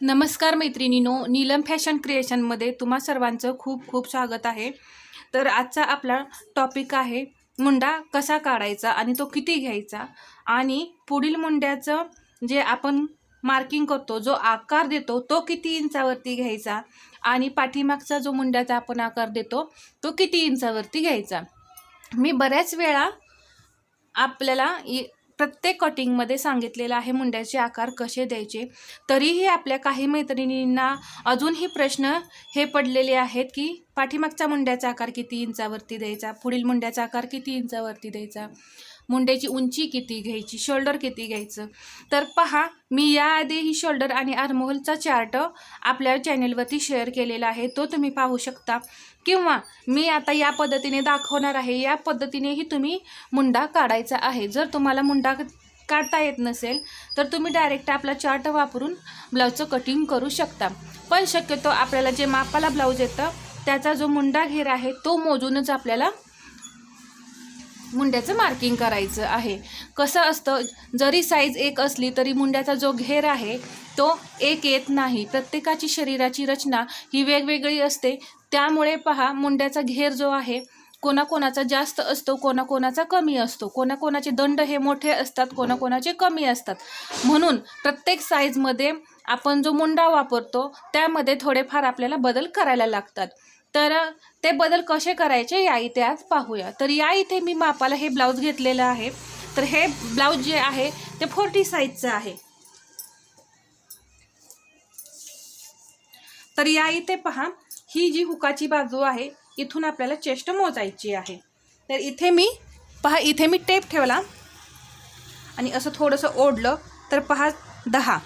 नमस्कार मैत्रिणीनो नीलम फॅशन क्रिएशनमध्ये तुम्हा सर्वांचं खूप खूप स्वागत आहे. तर आजचा आपला टॉपिक आहे मुंडा कसा काढायचा आणि तो किती घ्यायचा? आणि पुढील मुंड्याचं जे आपण मार्किंग करतो जो आकार देतो तो किती इंचावरती घ्यायचा? आणि पाठीमागचा जो मुंड्याचा आपण आकार देतो तो किती इंचावरती घ्यायचा? मी बऱ्याच वेळा आपल्याला प्रत्येक कटिंगमध्ये सांगितलेलं आहे मुंड्याचे आकार कसे द्यायचे. तरीही आपल्या काही मैत्रिणींना अजूनही प्रश्न हे पडलेले आहेत की पाठीमागचा मुंड्याचा आकार किती इंचावरती द्यायचा पुढील मुंड्याचा आकार किती इंचावरती द्यायचा. मुंड्याची उंची किती घ्यायची शोल्डर किती घ्यायचं? तर पहा मी याआधी ही शोल्डर आणि आर्महोलचा चार्ट आपल्या चॅनेलवरती शेअर केलेला आहे. तो तुम्ही पाहू शकता. किंवा मी आता या पद्धतीने दाखवणार आहे. या पद्धतीनेही तुम्ही मुंडा काढायचा आहे. जर तुम्हाला मुंडा काढता येत नसेल तर तुम्ही डायरेक्ट आपला चार्ट वापरून ब्लाऊजचं कटिंग करू शकता. पण शक्यतो आपल्याला जे मापाला ब्लाऊज येतं त्याचा जो मुंडा घेर आहे तो मोजूनच आपल्याला मुंड्याचं मार्किंग करायचं आहे. कसं असतं जरी साईज एक असली तरी मुंड्याचा जो घेर आहे तो एक येत नाही. प्रत्येकाची शरीराची रचना ही वेगवेगळी असते. त्यामुळे पहा मुंड्याचा घेर जो आहे कोणाकोणाचा जास्त असतो कोणाकोणाचा कमी असतो. कोणाकोणाचे दंड हे मोठे असतात कोणाकोणाचे कमी असतात. म्हणून प्रत्येक साईजमध्ये आपण जो मुंडा वापरतो त्यामध्ये थोडेफार आपल्याला बदल करायला लागतात. तर ते बदल कसे करायचे या इथे आज पाहूया. तर या इथे मी मापाला हे ब्लाऊज घेतलेलं आहे. तर हे ब्लाऊज जे आहे ते फोर्टी साईजचं आहे. तर या इथे पहा ही जी हुकाची बाजू आहे इथून आपल्याला चेस्ट मोजायची आहे. तर इथे मी पहा इथे मी टेप ठेवला. आणि असं थोडंसं ओढलं तर पहा दहा.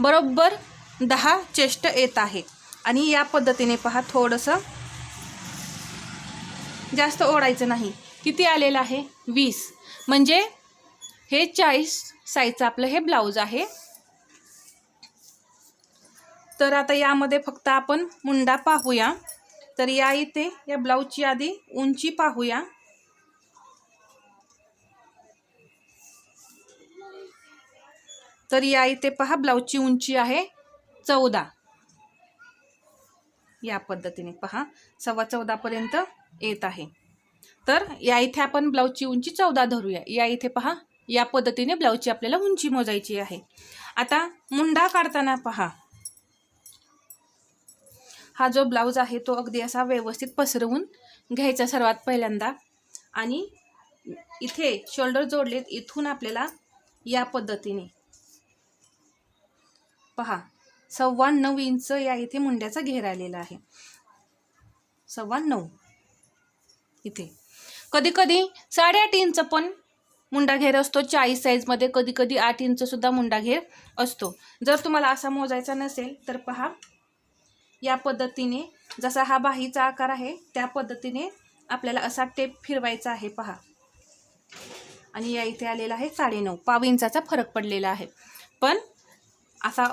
बरोबर दहा चेस्ट येत आहे. आणि या पद्धतीने पहा थोडंसं जास्त ओढायचं नाही. किती आलेलं आहे? वीस. म्हणजे हे चाळीस साईजचं आपलं हे ब्लाऊज आहे. तर आता यामध्ये फक्त आपण मुंडा पाहूया. तर या इथे या ब्लाऊजची आधी उंची पाहूया. तर या इथे पहा ब्लाऊजची उंची आहे चौदा. या पद्धतीने. पहा सव्वा चौदापर्यंत येत आहे. तर या इथे आपण ब्लाऊजची उंची चौदा धरूया. या इथे पहा या पद्धतीने ब्लाऊजची आपल्याला उंची मोजायची आहे. आता मुंडा काढताना पहा. हा जो ब्लाऊज आहे तो अगदी असा व्यवस्थित पसरवून घ्यायचा सर्वात पहिल्यांदा. आणि इथे शोल्डर जोडलेत इथून आपल्याला या पद्धतीने. पहा सव्वा नऊ इंच या इथे मुंड्याचा घेर आलेला आहे. सव्वा नऊ. इथे. कधी कधी साडेआठ इंच पण मुंडा घेर असतो. चाळीस साईजमध्ये कधी कधी आठ इंचसुद्धा मुंडा घेर असतो. जर तुम्हाला असा मोजायचा नसेल तर पहा. या पद्धतीने जसा हा बाहीचा आकार आहे त्या पद्धतीने आपल्याला असा टेप फिरवायचा आहे पहा. आणि या इथे आलेला आहे साडेनऊ. पाव इंचाचा फरक पडलेला आहे. पण असा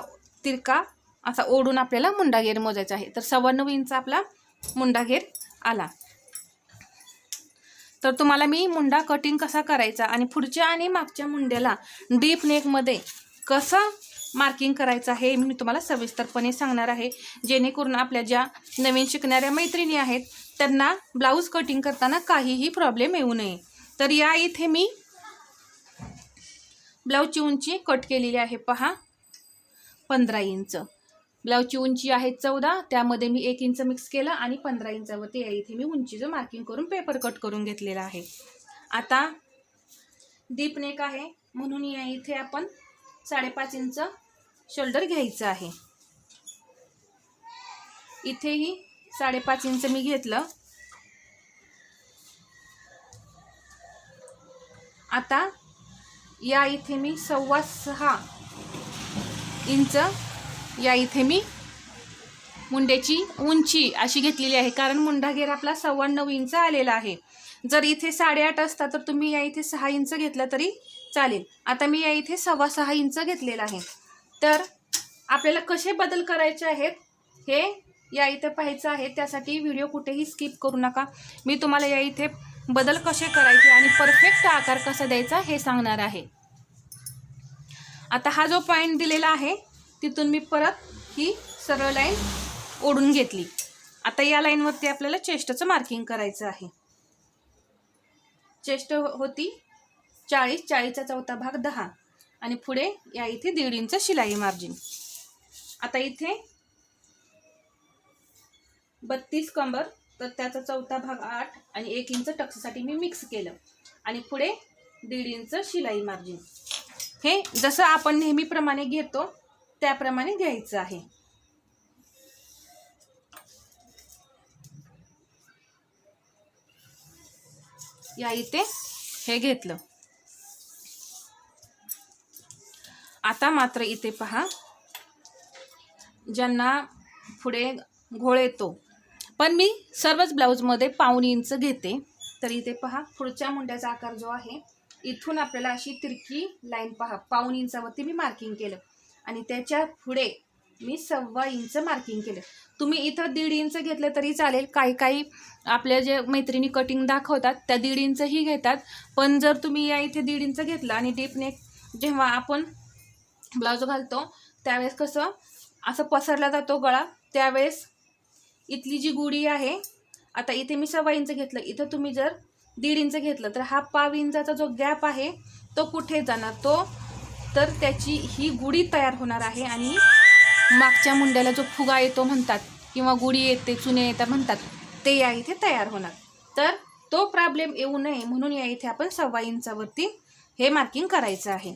तिरका असा ओढून आपल्याला मुंडाघेर मोजायचा आहे. तर सव्वा नऊ इंच आपला मुंडाघेर आला. तर तुम्हाला मी मुंडा कटिंग कसा करायचा आणि पुढच्या आणि मागच्या मुंड्याला डीप नेकमध्ये कसं मार्किंग करायचं आहे मी तुम्हाला सविस्तरपणे सांगणार आहे. जेणेकरून आपल्या ज्या नवीन शिकणाऱ्या मैत्रिणी आहेत त्यांना ब्लाऊज कटिंग करताना काहीही प्रॉब्लेम येऊ नये. तर या इथे मी ब्लाऊजची उंची कट केलेली आहे. पहा. पंधरा इंच. ब्लाऊजची उंची आहे चौदा त्यामध्ये मी एक इंच मिक्स केलं आणि पंधरा इंचावरती इथे मी उंचीचं मार्किंग करून पेपर कट करून घेतलेला आहे. आता डीप नेक आहे म्हणून या इथे आपण साडेपाच इंच शोल्डर घ्यायचं आहे. इथेही साडेपाच इंच मी घेतलं. आता या इथे मी सव्वा सहा इंच या इथे मी मुंड्याची उंची अशी घेतलेली आहे. कारण मुंडा घेर आपला सव्वा नऊ इंच आलेला आहे. जर इथे साडेआठ असता तर तुम्ही या इथे सहा इंच घेतलं तरी चालेल. आता मी या इथे सव्वा सहा इंच घेतलेला आहे. तर आपल्याला कसे बदल करायचे आहेत हे या इथे पाहायचं आहे. त्यासाठी व्हिडिओ कुठेही स्किप करू नका. मी तुम्हाला या इथे बदल कसे करायचे आणि परफेक्ट आकार कसा द्यायचा हे सांगणार आहे. आता हा जो पॉईंट दिलेला आहे तिथून मी परत ही सरळ लाईन ओढून घेतली. आता या लाईनवरती आपल्याला चेस्टचं मार्किंग करायचं आहे. चेस्ट होती चाळीस चाळीसचा चौथा भाग दहा. आणि पुढे या इथे दीड इंच शिलाई मार्जिन आता इथे बत्तीस कंबर तर त्याचा चौथा भाग आठ आणि एक इंच टक्ससाठी मी मिक्स केलं. आणि पुढे दीड इंच शिलाई मार्जिन हे जसं आपण नेहमीप्रमाणे घेतो त्याप्रमाणे घ्यायचं आहे. या इथे हे घेतलं. आता मात्र इथे पहा ज्यांना पुढे घोळ येतो. पण मी सर्वच ब्लाऊजमध्ये पाऊन इंच घेते. तर इथे पहा पुढच्या मुंड्याचा आकार जो आहे इथून आपल्याला अशी तिरकी लाईन पहा पाऊण इंचावरती मी मार्किंग केलं. आणि त्याच्या पुढे मी सव्वा इंच मार्किंग केलं. तुम्ही इथं दीड इंच घेतलं तरी चालेल. काही काही आपल्या जे मैत्रिणी कटिंग दाखवतात त्या दीड इंचही घेतात. पण जर तुम्ही या इथे दीड इंच घेतला आणि डीपनेक जेव्हा आपण ब्लाऊज घालतो त्यावेळेस कसं असं पसरला जातो गळा. त्यावेळेस इथली जी गुढी आहे आता इथे मी सव्वा इंच घेतलं. इथं तुम्ही जर दीड इंच घेतलं तर हा पाव इंचाचा जो गॅप आहे तो कुठे जाणार? तो तर त्याची ही गुढी तयार होणार आहे आणि मागच्या मुंड्याला जो फुगा येतो म्हणतात किंवा गुढी येते चुने येतात म्हणतात ते या इथे तयार होणार. तर तो प्रॉब्लेम येऊ नये म्हणून या इथे आपण सव्वा इंचावरती हे मार्किंग करायचं आहे.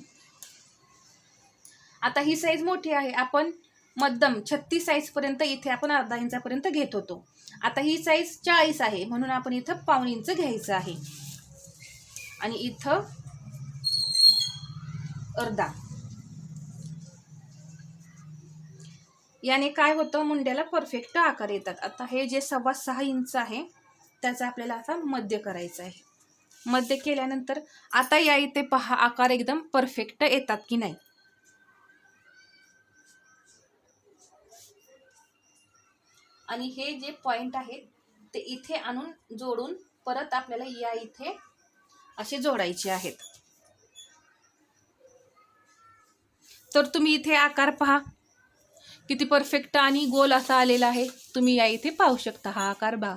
आता ही साईज मोठी आहे आपण मध्यम छत्तीस साईजपर्यंत इथे आपण अर्धा इंचापर्यंत घेत होतो. आता ही साईज चाळीस आहे म्हणून आपण इथं पाऊण इंच घ्यायचं आहे. आणि इथं अर्धा. याने काय होतं मुंड्याला परफेक्ट आकार येतात. आता हे जे सव्वा सहा इंच आहे त्याचा आपल्याला आता मध्य करायचं आहे. मध्य केल्यानंतर आता या इथे पहा आकार एकदम परफेक्ट येतात की नाही. आणि हे जे पॉईंट आहेत ते इथे आणून जोडून परत आपल्याला या इथे असे जोडायचे आहेत. तर तुम्ही इथे आकार पहा. किती परफेक्ट आणि गोल असा आलेला आहे. तुम्ही या इथे पाहू शकता हा आकार बा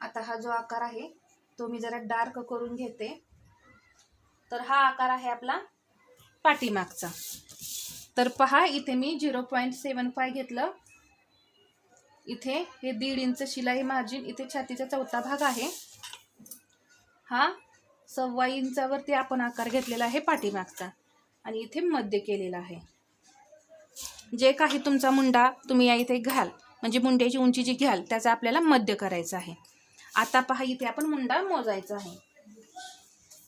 आता हा जो आकार आहे तो मी जरा डार्क करून घेते. तर हा आकार आहे आपला पाठीमागचा. तर पहा इथे मी झिरो पॉईंट सेवन फाय घेतलं. इथे हे दीड इंच शिलाई मार्जिन इथे छातीचा चौथा भाग आहे. हा सव्वा इंचावरती आपण आकार घेतलेला आहे पाठीमागचा. आणि इथे मध्य केलेला आहे. जे काही तुमचा मुंडा तुम्ही या इथे घ्याल म्हणजे मुंड्याची उंची जी घ्याल त्याचा आपल्याला मध्य करायचं आहे. आता पहा इथे आपण मुंडा मोजायचा आहे.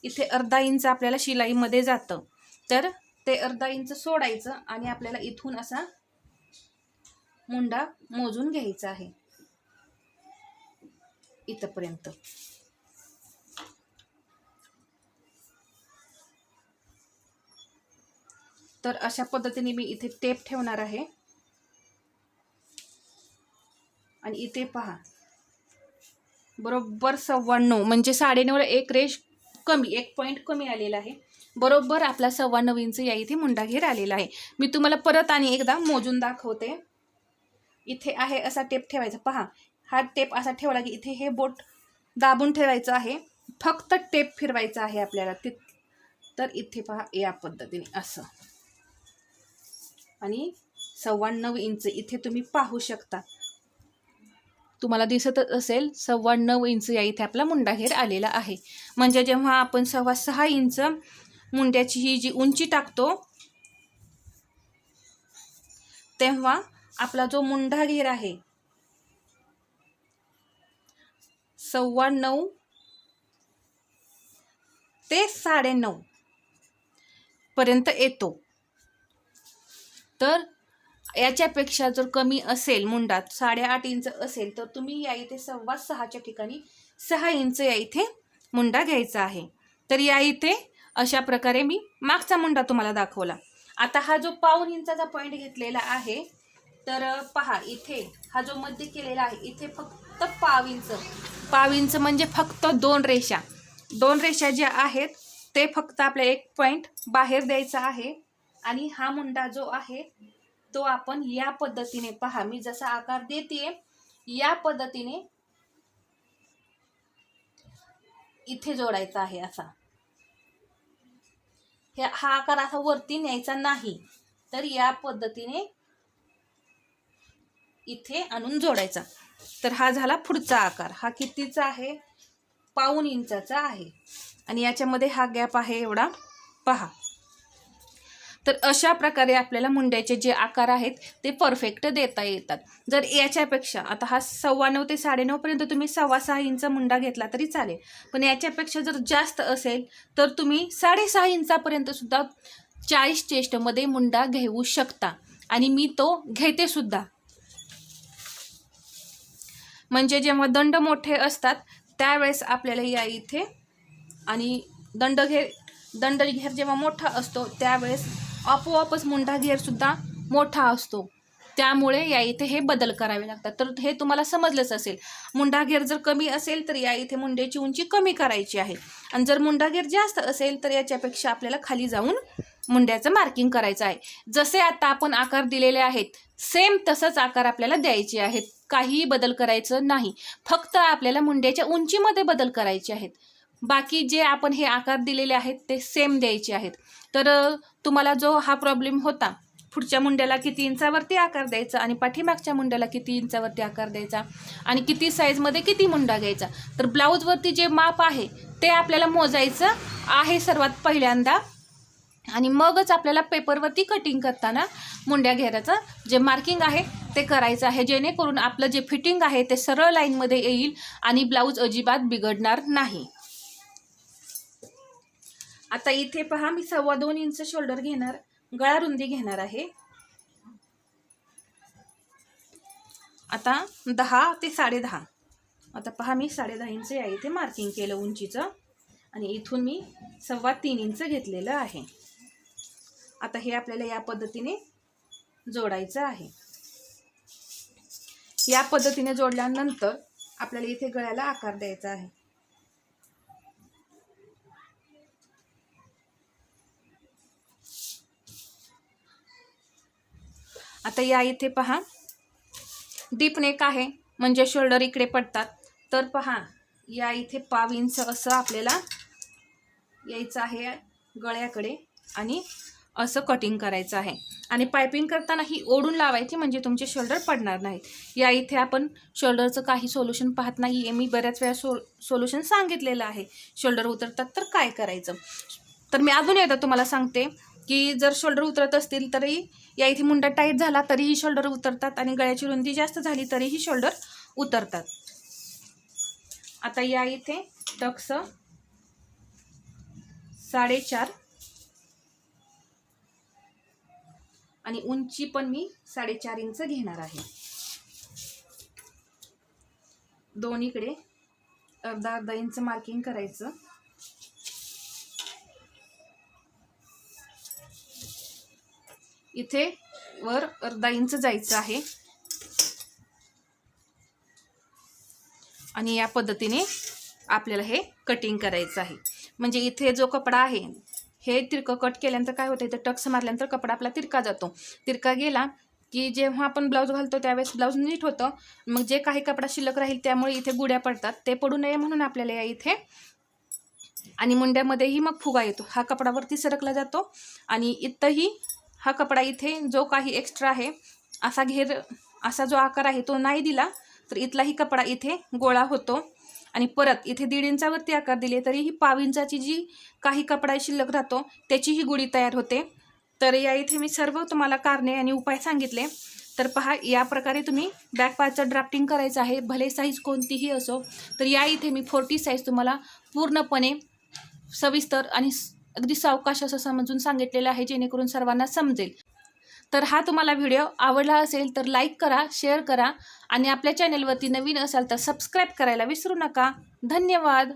इथे अर्धा इंच आपल्याला शिलाईमध्ये जातं. तर ते अर्धा इंच सोडायचं आणि आपल्याला इथून असा मुंडा मोजून घ्यायचा आहे. इथपर्यंत. तर अशा पद्धतीने मी इथे टेप ठेवणार आहे. आणि इथे पहा. बरोबर सव्वाण्णव म्हणजे साडेनऊला एक रेश कमी एक पॉईंट कमी आलेला आहे. बरोबर आपला सव्वा नऊ इंच या इथे मुंडा घेर आलेला आहे. मी तुम्हाला परत आणि एकदा मोजून दाखवते. इथे आहे असा टेप ठेवायचा. पहा हा टेप असा ठेवला की इथे हे बोट दाबून ठेवायचं आहे. फक्त टेप फिरवायचा आहे आपल्याला. तिथ तर इथे पहा या पद्धतीने असं. आणि सव्वा नऊ इंच इथे तुम्ही पाहू शकता. तुम्हाला दिसतच असेल सव्वा नऊ इंच या इथे आपला मुंडाघेर आलेला आहे. म्हणजे जेव्हा आपण सव्वा सहा इंच मुंड्याची ही जी उंची टाकतो तेव्हा आपला जो मुंडा घेर आहे सव्वा नऊ ते साडेनऊ पर्यंत येतो. तर याच्यापेक्षा जर कमी असेल मुंडात साडेआठ इंच असेल तर तुम्ही या इथे सव्वा सहाच्या ठिकाणी सहा इंच या इथे मुंडा घ्यायचा आहे. तर या इथे अशा प्रकारे मी मागचा मुंडा तुम्हाला दाखवला. आता हा जो पाऊन इंचाचा पॉईंट घेतलेला आहे तर पहा इथे हा जो मध्य केलेला आहे इथे फक्त पाव इंच. पाव इंच म्हणजे फक्त दोन रेषा. दोन रेषा ज्या आहेत ते फक्त आपल्या एक पॉईंट बाहेर द्यायचा आहे. आणि हा मुंडा जो आहे तो आपण या पद्धतीने पहा मी जसा आकार देते या पद्धतीने इथे जोडायचा आहे असा. हे हा आकार असा वरती न्यायचा नाही. तर या पद्धतीने इथे आणून जोडायचा. तर हा झाला पुढचा आकार. हा कितीचा आहे? पाऊन इंचाचा आहे. आणि याच्यामध्ये हा गॅप आहे एवढा. पहा. तर अशा प्रकारे आपल्याला मुंड्याचे जे आकार आहेत ते परफेक्ट देता येतात. जर याच्यापेक्षा आता हा सव्वा नऊ ते साडेनऊपर्यंत तुम्ही सव्वा सहा इंच मुंडा घेतला तरी चालेल. पण याच्यापेक्षा जर जास्त असेल तर तुम्ही साडेसहा इंचापर्यंत सुद्धा चाळीस चेस्टमध्ये मुंडा घेऊ शकता. आणि मी तो घेते सुद्धा. म्हणजे जेव्हा दंड मोठे असतात त्यावेळेस आपल्याला या इथे आणि दंड घेर दंड घेर जेव्हा मोठा असतो त्यावेळेस आपोआपच मुंडा घेरसुद्धा मोठा असतो. त्यामुळे या इथे हे बदल करावे लागतात. तर हे तुम्हाला समजलंच असेल. मुंडाघेर जर कमी असेल तर या इथे मुंड्याची उंची कमी करायची आहे. आणि जर मुंडाघेर जास्त असेल तर याच्यापेक्षा आपल्याला खाली जाऊन मुंड्याचं मार्किंग करायचं आहे. जसे आता आपण आकार दिलेले आहेत सेम तसंच आकार आपल्याला द्यायचे आहेत. काहीही बदल करायचं नाही. फक्त आपल्याला मुंड्याच्या उंचीमध्ये बदल करायचे आहेत. बाकी जे आपण हे आकार दिलेले आहेत ते सेम द्यायचे आहेत. तर तुम्हाला जो हा प्रॉब्लेम होता पुढच्या मुंड्याला किती इंचावरती आकार द्यायचा आणि पाठीमागच्या मुंड्याला किती इंचावरती आकार द्यायचा आणि किती साईजमध्ये किती मुंडा घ्यायचा. तर ब्लाऊजवरती जे माप आहे ते आपल्याला मोजायचं आहे सर्वात पहिल्यांदा. आणि मगच आपल्याला पेपरवरती कटिंग करताना मुंड्या घेराचं जे मार्किंग आहे ते करायचं आहे. जेणेकरून आपलं जे फिटिंग आहे ते सरळ लाईनमध्ये येईल आणि ब्लाऊज अजिबात बिघडणार नाही. आता इथे पहा मी सव्वा दोन इंच शोल्डर घेणार गळा रुंदी घेणार आहे. आता दहा ते साडेदहा आता पहा मी साडेदहा इंच या इथे मार्किंग केलं उंचीचं. आणि इथून मी सव्वा तीन इंच घेतलेलं आहे. आता हे आपल्याला या पद्धतीने जोडायचं आहे. या पद्धतीने जोडल्यानंतर आपल्याला इथे गळ्याला आकार द्यायचा आहे. आता या इथे पहा. डीप नेक आहे म्हणजे शोल्डर इकडे पडतात. तर पहा या इथे पाव इंच असं आपल्याला यायचं आहे गळ्याकडे आणि असं कटिंग करायचं आहे. आणि पायपिंग करताना ही ओढून लावायची म्हणजे तुमचे शोल्डर पडणार नाहीत. या इथे आपण शोल्डरचं काही सोल्युशन पाहत नाही आहे मी बऱ्याच वेळा सो सोल्युशन सांगितलेलं आहे. शोल्डर उतरतात तर काय करायचं? तर मी अजून एकदा तुम्हाला सांगते. की जर शोल्डर उतरत असतील तरी या इथे मुंडा टाईट झाला तरीही शोल्डर उतरतात आणि गळ्याची रुंदी जास्त झाली तरीही शोल्डर उतरतात. आता या इथे टक्स साडेचार आणि उंची पण मी साडेचार इंच घेणार आहे. दोन्हीकडे अर्धा अर्धा इंच मार्किंग करायचं. इथे वर अर्धा इंच जायचं आहे. आणि या पद्धतीने आपल्याला हे कटिंग करायचं आहे. म्हणजे इथे जो कपडा आहे हे तिरकं कट केल्यानंतर काय होतं? इथं टक्स मारल्यानंतर कपडा आपला तिरका जातो. तिरका गेला की जेव्हा आपण ब्लाऊज घालतो त्यावेळेस ब्लाऊज नीट होतं. मग जे काही कपडा शिल्लक राहील त्यामुळे इथे गुड्या पडतात. ते पडू नये म्हणून आपल्याला या इथे आणि मुंड्यामध्येही मग फुगा येतो. हा कपडावरती सरकला जातो आणि इथंही हा कपडा इथे जो काही एक्स्ट्रा आहे असा घेर असा जो आकार आहे तो नाही दिला तर इथलाही कपडा इथे गोळा होतो. आणि परत इथे दीड इंचावरती आकार दिले तरीही पाव इंचाची जी काही कपडा शिल्लक राहतो त्याचीही गुळी गुढी तयार होते. तर या इथे मी सर्व तुम्हाला कारणे आणि उपाय सांगितले. तर पहा या प्रकारे तुम्ही बॅक पार्टचं ड्राफ्टिंग करायचं आहे. भले साईज कोणतीही असो तर या इथे मी फोर्टी साईज तुम्हाला पूर्णपणे सविस्तर आणि अगदी सावकाश असं समजून सांगितलेलं आहे जेणेकरून सर्वांना समजेल. तर हा तुम्हाला व्हिडिओ आवडला असेल तर लाईक करा शेअर करा आणि आपल्या चॅनेलवरती नवीन असाल तर सबस्क्राईब करायला विसरू नका. धन्यवाद.